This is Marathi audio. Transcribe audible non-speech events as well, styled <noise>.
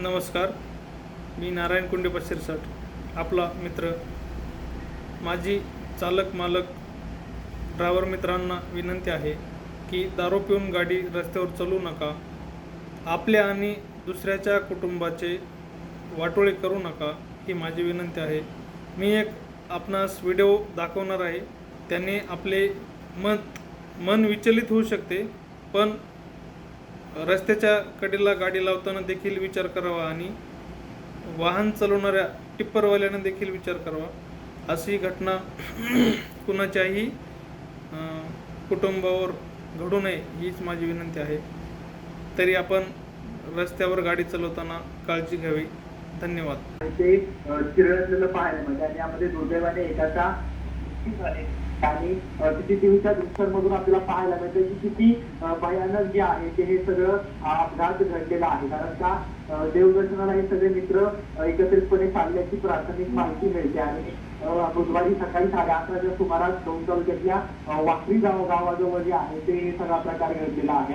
नमस्कार. मी नारायण कुंडे शिरसाट आपला मित्र माझी चालक मालक ड्रायव्हर मित्रांना विनंती आहे की दारू पिऊन गाडी रस्त्यावर चालू नका. आपल्या आणि दुसऱ्याच्या कुटुंबाचे वाटोळे करू नका ही माझी विनंती आहे. मी एक आपणास व्हिडिओ दाखवणार आहे. त्याने आपले मत मन विचलित होऊ शकते पण रस्त्याच्या कडेला गाडी लावताना देखील विचार करावा आणि वाहन चालवणाऱ्या टिप्परवाल्याने देखील विचार करावा. अशी घटना <clears throat> कुणाच्याही कुटुंबावर घडू नये हीच माझी विनंती आहे. तरी आपण रस्त्यावर गाडी चालवताना काळजी घ्यावी. धन्यवाद. ते चिरळलेलं पाहायला मिळतं आणि यामध्ये दुर्दैवाने एकाचा मृत्यू झाले आणि सीसीटीव्हीच्या दृश्यांमधून आपल्याला पाहायला मिळतं की किती भयानक जे आहे ते हे सगळं अपघात घडलेला आहे. कारण का देवदर्शनाला हे सगळे मित्र एकत्रितपणे चालल्याची प्राथमिक माहिती मिळते. आणि बुधवारी सकाळी साडे अकराच्या सुमारास दोन तालुक्यातल्या अ, वाखरी गाव गावाजवळ जे आहे ते हे सगळा प्रकार घडलेला आहे.